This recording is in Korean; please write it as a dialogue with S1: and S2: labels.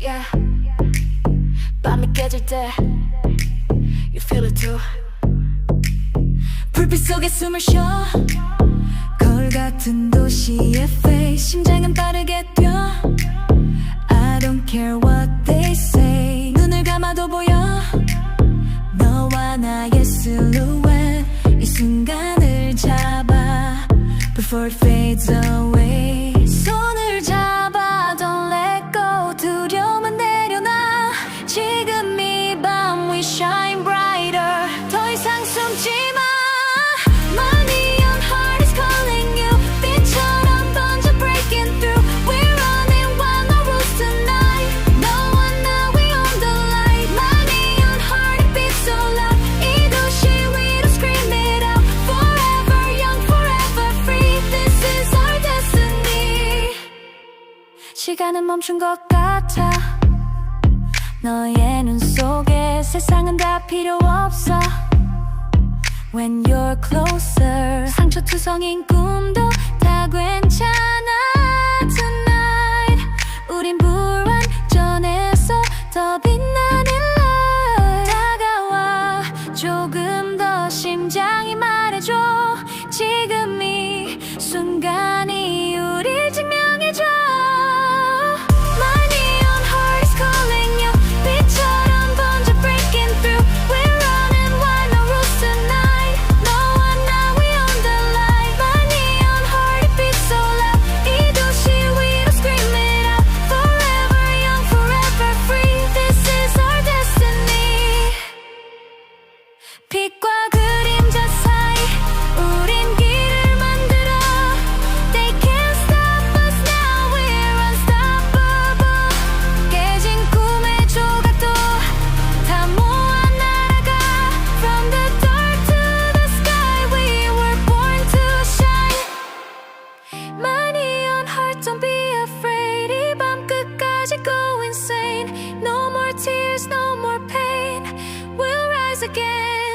S1: yeah. 밤이 깨질 때 You feel it too
S2: 불빛 속에 숨을 쉬어 거울 같은 도시의 face 심장은 빠르게 뛰어 I don't care what they say 눈을 감아도 보여 너와 나의 silhouette 이 순간을 잡아 Before it fades away 시간은 멈춘 것 같아. 너의 눈 속에 세상은 다 필요 없어. When you're closer. 상처투성인 꿈도 다 괜찮아. Tonight 우린 불완전해서 더 빛나는 날 다가와 조금 again.